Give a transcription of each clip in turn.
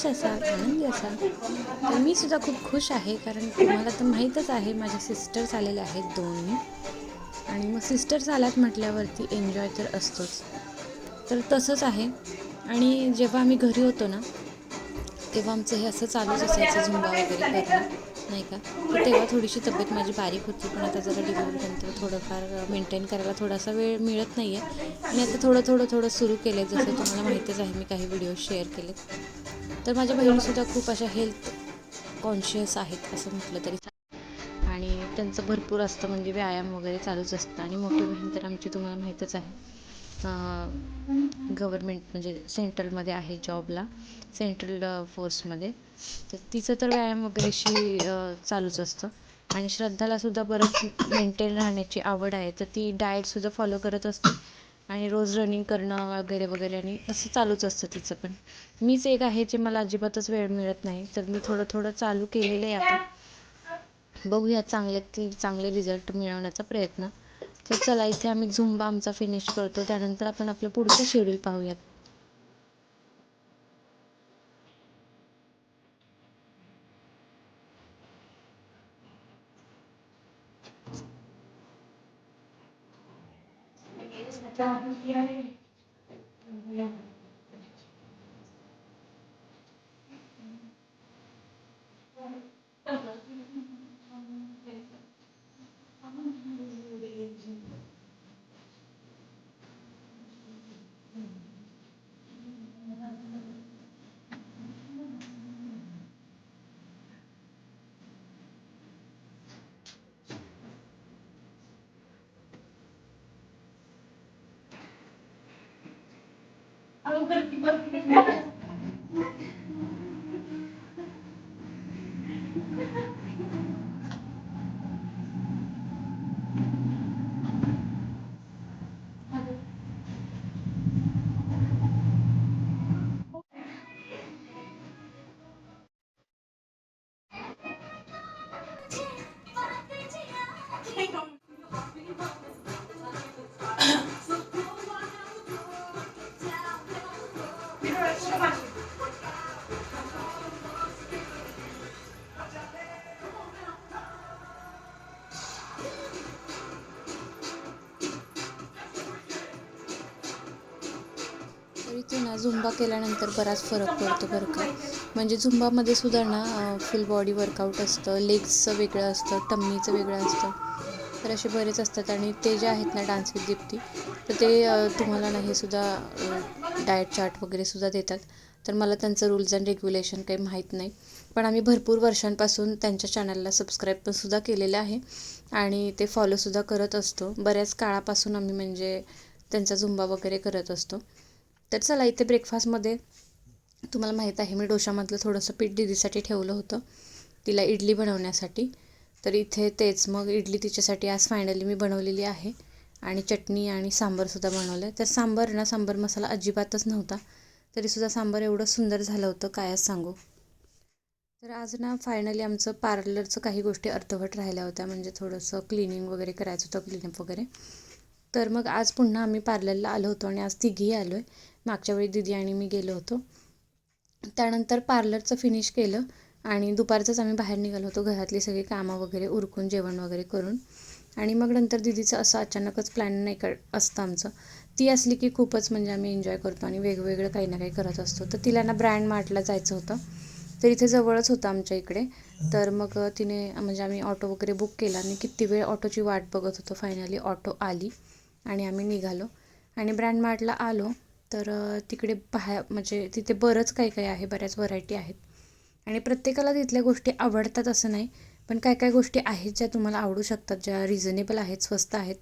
खुश असाल आनंदी असाल तर मी सुद्धा खूप खुश आहे कारण तुम्हाला तर माहीतच आहे माझ्या सिस्टर्स आलेल्या आहेत दोन्ही. आणि मग सिस्टर्स आल्यात म्हटल्यावरती एन्जॉय तर असतोच. तर तसंच आहे. आणि जेव्हा आम्ही घरी होतो ना तेव्हा आमचं हे असं चालूच असायचं झुंबा वगैरे करणं नाही का? तर तेव्हा थोडीशी तब्येत माझी बारीक होती पण आता जरा डिलिव्हरीनंतर थोडंफार मेंटेन करायला थोडासा वेळ मिळत नाही आहे आणि आता थोडं थोडं थोडं सुरू केलं आहे जसं तुम्हाला माहितीच आहे मी काही व्हिडिओ शेअर केलेत. तर माझ्या बहिणीसुद्धा खूप अशा हेल्थ कॉन्शियस आहेत असं म्हटलं तरी चालेल. आणि त्यांचं भरपूर असतं म्हणजे व्यायाम वगैरे चालूच असतं. आणि मोठी बहीण तर आमची तुम्हाला माहीतच आहे. गव्हर्मेंट म्हणजे सेंट्रलमध्ये आहे जॉबला सेंट्रल फोर्समध्ये तर तिचं तर व्यायाम वगैरेशी चालूच असतं. आणि श्रद्धालासुद्धा बरंच मेंटेन राहण्याची आवड आहे. तर ती डाएटसुद्धा फॉलो करत असते. आणि रोज रनिंग करणं वगैरे वगैरे आणि असं चालूच असतं तिचं पण. मीच एक आहे जे मला अजिबातच वेळ मिळत नाही तर मी थोडं थोडं चालू केलेलं आहे आता. बघूया चांगले ती चांगले रिझल्ट मिळवण्याचा प्रयत्न. तर चला इथे आम्ही झुंबा आमचा फिनिश करतो. त्यानंतर आपण आपलं पुढचं शेड्यूल पाहूयात. तर झुंबा केल्यानंतर बराच फरक पडतो बरं का. म्हणजे झुंबामध्ये सुद्धा ना फुल बॉडी वर्कआउट असतं लेग्सचं वेगळं असतं टम्मीचं वेगळं असतं. तर असे बरेच असतात आणि ते जे आहेत ना डान्स विथ दीप्ती तर ते तुम्हाला ना हे सुद्धा डाएट चार्ट वगैरे सुद्धा देतात. तर मला त्यांचं रूल्स अँड रेग्युलेशन काही माहीत नाही. पण आम्ही भरपूर वर्षांपासून त्यांच्या चॅनलला सबस्क्राईब पण सुद्धा केलेलं आहे आणि ते फॉलोसुद्धा करत असतो. बऱ्याच काळापासून आम्ही म्हणजे त्यांचा झुंबा वगैरे करत असतो. तर चला इथे ब्रेकफास्टमध्ये तुम्हाला माहीत आहे मी डोशामधलं थोडंसं पीठ दिदीसाठी ठेवलं होतं तिला इडली बनवण्यासाठी. तर इथे तेच मग इडली तिच्यासाठी आज फायनली मी बनवलेली आहे आणि चटणी आणि सांबारसुद्धा बनवलं आहे. तर सांबार ना सांबार मसाला अजिबातच नव्हता तरीसुद्धा सांबार एवढं सुंदर झालं होतं कायच सांगू. तर आज ना फायनली आमचं पार्लरचं काही गोष्टी अर्धवट राहिल्या होत्या म्हणजे थोडंसं क्लिनिंग वगैरे करायचं होतं क्लिनअप वगैरे. तर मग आज पुन्हा आम्ही पार्लरला आलो होतो आणि आज तिघीही आलो आहे मागच्या वेळी दिदी आणि मी गेलो होतो. त्यानंतर पार्लरचं फिनिश केलं आणि दुपारचंच आम्ही बाहेर निघालो होतो घरातली सगळी कामं वगैरे उरकून जेवण वगैरे करून. आणि मग नंतर दिदीचं असं अचानकच प्लॅन नाही कर असतं आमचं. ती असली की खूपच म्हणजे आम्ही एन्जॉय करतो आणि वेगवेगळं काही ना काही करत असतो. तर तिला ना ब्रँड मार्टला जायचं होतं. तर इथे जवळच होतं आमच्या इकडे. तर मग तिने म्हणजे आम्ही ऑटो वगैरे बुक केला आणि किती वेळ ऑटोची वाट बघत होतो. फायनली ऑटो आली. आणि आम्ही निघालो. आणि ब्रँड मार्टला आलो तर तिकडे बाहेर म्हणजे तिथे बरंच काही काही आहे बऱ्याच व्हरायटी आहेत. आणि प्रत्येकाला तिथल्या गोष्टी आवडतात असं नाही पण काय काय गोष्टी आहेत ज्या तुम्हाला आवडू शकतात ज्या रिझनेबल आहेत स्वस्त आहेत.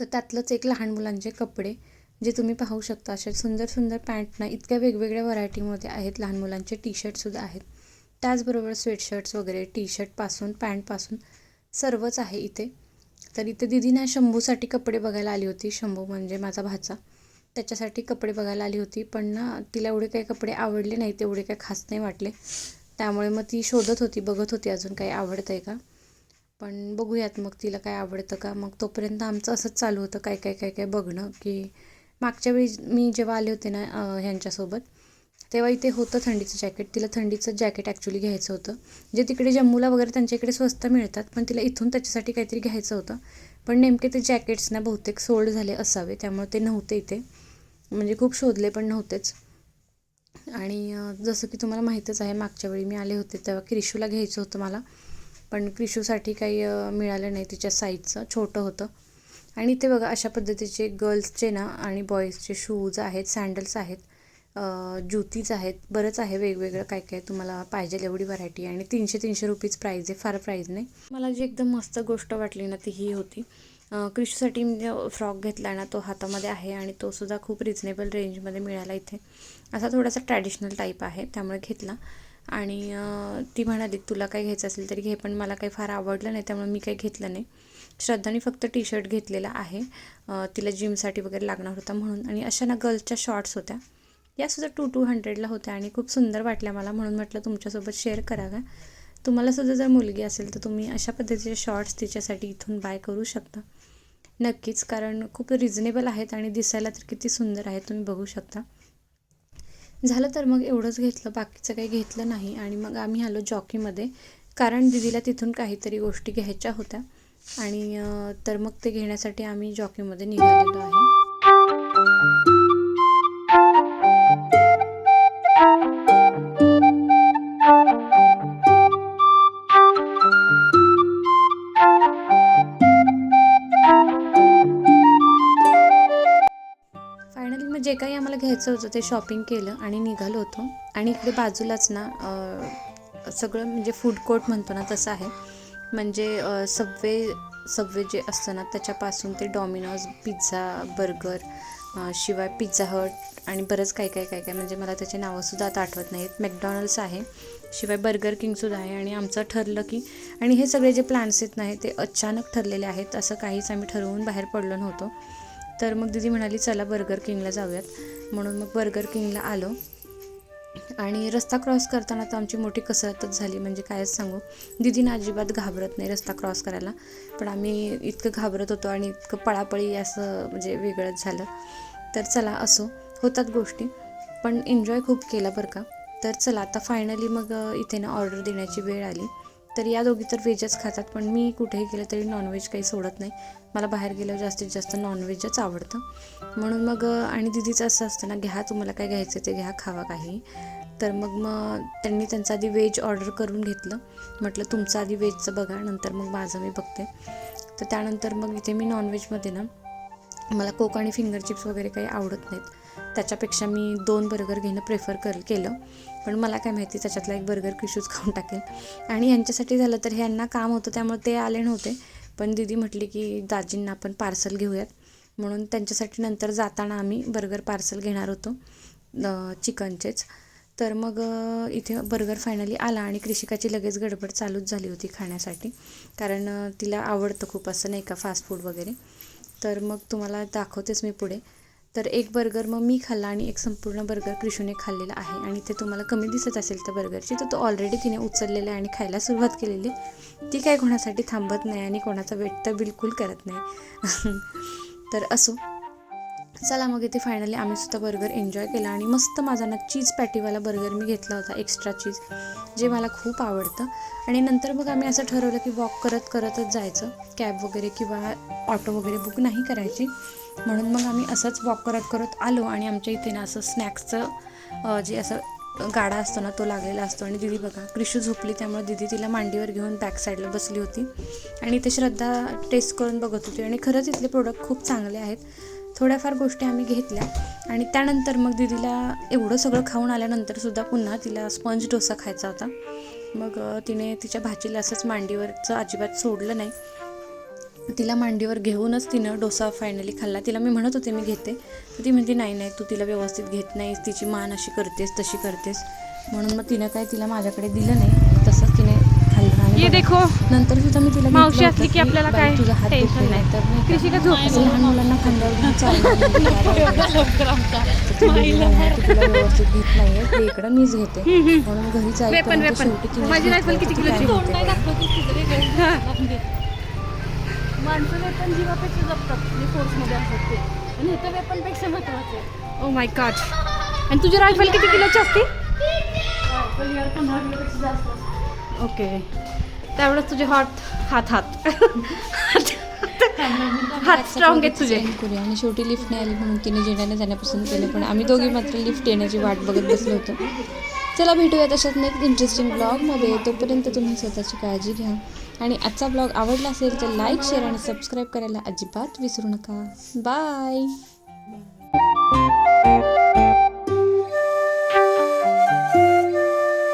तर त्यातलंच एक लहान मुलांचे कपडे जे तुम्ही पाहू शकता असे सुंदर सुंदर पॅन्ट ना इतक्या वेगवेगळ्या व्हरायटीमध्ये आहेत लहान मुलांचे टी शर्टसुद्धा आहेत. त्याचबरोबर स्वेटशर्ट्स वगैरे टी शर्टपासून पॅन्टपासून सर्वच आहे इथे. तर इथे दिदी ना शंभूसाठी कपडे बघायला आली होती. शंभू म्हणजे माझा भाचा. त्याच्यासाठी कपडे बघायला आली होती. पण ना तिला एवढे काही कपडे आवडले नाही तेवढे काही खास नाही वाटले. त्यामुळे मग ती शोधत होती बघत होती अजून काही आवडतं आहे का. पण बघूयात मग तिला काय आवडतं का. मग तोपर्यंत आमचं असंच चालू होतं काय काय काय काय बघणं की मागच्या वेळी मी जेव्हा आले होते ना ह्यांच्यासोबत तेव्हा इथे होतं थंडीचं जॅकेट तिला थंडीचं जॅकेट ॲक्च्युली घ्यायचं होतं. जे तिकडे जम्मूला वगैरे त्यांच्या इकडे स्वस्त मिळतात पण तिला इथून त्याच्यासाठी काहीतरी घ्यायचं होतं. पण नेमके ते जॅकेट्स ना बहुतेक सोल्ड झाले असावे त्यामुळे ते नव्हते इथे. म्हणजे खूप शोधले पण नव्हतेच. आणि जसं की तुम्हाला माहीतच आहे मागच्या वेळी मी आले होते तेव्हा क्रिशूला घ्यायचं होतं मला. पण क्रिशूसाठी काही मिळालं नाही तिच्या साईजचं छोटं होतं. आणि इथे बघा अशा पद्धतीचे गर्ल्सचे ना आणि बॉईजचे शूज आहेत सँडल्स आहेत. अं, आहेत बरंच आहे वेगवेगळं काय काय तुम्हाला पाहिजे एवढी व्हरायटी आणि तीनशे तीनशे रुपीज प्राईज आहे फार प्राईज नाही. मला जी एकदम मस्त गोष्ट वाटली ना ती ही होती. क्रिशसाठी क्रिशूसाठी म्हणजे फ्रॉक घेतला ना तो हातामध्ये आहे आणि तो सुद्धा खूप रिजनेबल रेंजमध्ये मिळाला इथे. असा थोडासा ट्रॅडिशनल टाईप आहे त्यामुळे घेतला. आणि ती म्हणाली तुला काही घ्यायचं असेल तरी घे पण मला काही फार आवडलं नाही त्यामुळे मी काही घेतलं नाही. श्रद्धाने फक्त टी शर्ट घेतलेला आहे. तिला जिमसाठी वगैरे लागणार होता म्हणून. आणि अशा ना गर्ल्सच्या शॉर्ट्स होत्या. यासुद्धा टू टू हंड्रेडला होत्या आणि खूप सुंदर वाटल्या मला म्हणून म्हटलं तुमच्यासोबत शेअर करा तुम्हाला सुद्धा जर मुलगी असेल तर तुम्ही अशा पद्धतीचे शॉर्ट्स तिच्यासाठी इथून बाय करू शकता. नक्कीच कारण खूप रिजनेबल आहेत आणि दिसायला तर किती सुंदर आहेत तुम्ही बघू शकता. झालं तर मग एवढंच घेतलं बाकीचं काही घेतलं नाही आणि मग आम्ही आलो जॉकीमध्ये. कारण दिदीला तिथून काहीतरी गोष्टी घ्यायच्या होत्या आणि तर मग ते घेण्यासाठी आम्ही जॉकीमध्ये निघालेलो आहे. काही आम्हाला घ्यायचं होतं ते शॉपिंग केलं आणि निघालो होतो. आणि इकडे बाजूलाच ना सगळं म्हणजे फूड कोर्ट म्हणतो ना तसं आहे. म्हणजे सबवे सबवे जे असतं ना त्याच्यापासून ते डॉमिनोज पिझ्झा बर्गर शिवाय पिझ्झा हट आणि बरंच काय काय काय काय. म्हणजे मला त्याचे नावंसुद्धा आता आठवत नाहीत मॅकडॉनल्ड्स आहे. शिवाय बर्गर किंगसुद्धा आहे. आणि आमचं ठरलं की आणि हे सगळे जे प्लॅन्स आहेत ना हे ते अचानक ठरलेले आहेत. असं काहीच आम्ही ठरवून बाहेर पडलो नव्हतो. तर मग दिदी म्हणाली चला बर्गर किंगला जाऊयात. म्हणून मग बर्गर किंगला आलो. आणि रस्ता क्रॉस करताना तर आमची मोठी कसरतच झाली म्हणजे कायच सांगू. दिदीनं अजिबात घाबरत नाही रस्ता क्रॉस करायला. पण आम्ही इतकं घाबरत होतो आणि इतकं पळापळी असं म्हणजे वेगळंच झालं. तर चला असो. होतात गोष्टी पण एन्जॉय खूप केला बरं का. तर चला आता फायनली मग इथे ना ऑर्डर देण्याची वेळ आली. तर या दोघी तर व्हेजच खातात पण मी कुठेही गेलं तरी नॉनव्हेज काही सोडत नाही. मला बाहेर गेल्यावर जास्तीत जास्त नॉनव्हेजच आवडतं. म्हणून मग आणि दिदीचं असं असतं ना घ्या तुम्हाला काय घ्यायचं ते घ्या खावा काही. तर मग मग त्यांनी त्यांचं आधी व्हेज ऑर्डर करून घेतलं. म्हटलं तुमचं आधी व्हेजचं बघा नंतर मग माझं मी बघते. तर त्यानंतर मग इथे मी नॉनव्हेजमध्ये ना मला कोक आणि फिंगर चिप्स वगैरे काही आवडत नाहीत. त्याच्यापेक्षा मी दोन बर्गर घेणं प्रेफर कर केलं. पण मला काय माहिती त्याच्यातला एक बर्गर क्रिशूज खाऊन टाकेल. आणि यांच्यासाठी झालं तर ह्यांना काम होतं त्यामुळे ते आले नव्हते. पण दिदी म्हटली की दाजींना आपण पार्सल घेऊयात. म्हणून त्यांच्यासाठी नंतर जाताना आम्ही बर्गर पार्सल घेणार होतो चिकनचेच. तर मग इथे बर्गर फायनली आला आणि कृषिकाची लगेच गडबड चालूच झाली होती खाण्यासाठी. कारण तिला आवडतं खूप असं नाही का फास्ट फूड वगैरे. तर मग तुम्हाला दाखवतेच मी पुढे. तर एक बर्गर मग मी खाल्ला आणि एक संपूर्ण बर्गर कृषूने खाल्लेला आहे. आणि ते तुम्हाला कमी दिसत असेल तर बर्गरची तर तो ऑलरेडी तिने उचललेला आहे आणि खायला सुरुवात केलेली. ती काय कोणासाठी थांबत नाही आणि कोणाचा वेट तर बिलकुल करत नाही. तर असो. चला मग इथे फायनली आम्ही सुद्धा बर्गर एन्जॉय केला आणि मस्त माझा ना चीज पॅटीवाला बर्गर मी घेतला होता एक्स्ट्रा चीज जे मला खूप आवडतं. आणि नंतर मग आम्ही असं ठरवलं की वॉक करत करतच जायचं. कॅब वगैरे किंवा ऑटो वगैरे बुक नाही करायची. म्हणून मग आम्ही असंच वॉक करत करत आलो आणि आमच्या इथे ना असं स्नॅक्सचं जे असं गाडा असतो ना तो लागलेला असतो. आणि दिदी बघा क्रिशू झोपली त्यामुळे दिदी तिला मांडीवर घेऊन बॅक साईडला बसली होती. आणि इथे श्रद्धा टेस्ट करून बघत होती. आणि खरंच इथले प्रोडक्ट खूप चांगले आहेत. थोड्याफार गोष्टी आम्ही घेतल्या. आणि त्यानंतर मग दिदीला एवढं सगळं खाऊन आल्यानंतर सुद्धा पुन्हा तिला स्पंज डोसा खायचा होता. मग तिने तिच्या भाचीला असंच मांडीवरचं अजिबात सोडलं नाही. तिला मांडीवर घेऊनच तिनं डोसा फायनली खाल्ला. तिला मी म्हणत होते मी घेते. तर ती म्हणते नाही नाही तू तिला व्यवस्थित घेत नाहीस. तिची मान अशी करतेस तशी करतेस. म्हणून मग तिनं काय तिला माझ्याकडे दिलं नाही. तसंच तिने ये देखो। नंतर सुद्धा मी तिला मावशी असली की आपल्याला काय तुझा हात टेन्शन नाही. तर नाही का? कृषिका झोप असं लहान मुलांना खांद्यावर घेऊन चालणं म्हणजे काय तर ती दिदी म्हणाली, "तू तिला व्यवस्थित घेत नाहीये. ते इकडं मीच घेते. म्हणून घरी माझी रायफल होतं. किती ती काय किलोची म्हणते बघा. माणसं वेपन जीवापेक्षा जपतात. जे फोर्समध्ये असतात ते आणि इथं वेपनपेक्षा महत्त्वाचे ओ माय गॉड आणि तुझी रायफल किती किलोची असते? पंधरा किलोपेक्षा जास्त असतं. ओके त्यावेळेस तुझे हात हात. हात हात स्ट्रॉंग आहेत तुझे. करूया. आणि शेवटी लिफ्ट नाही आली म्हणून तिने जेण्याने जाण्यापासून केलं. पण आम्ही दोघी मात्र लिफ्ट येण्याची वाट बघत बसलो होतो. चला भेटूया तशात नेक्स्ट इंटरेस्टिंग ब्लॉगमध्ये तोपर्यंत तुम्ही स्वतःची काळजी घ्या. आणि आजचा ब्लॉग आवडला असेल तर लाईक शेअर आणि सबस्क्राईब करायला अजिबात विसरू नका. बाय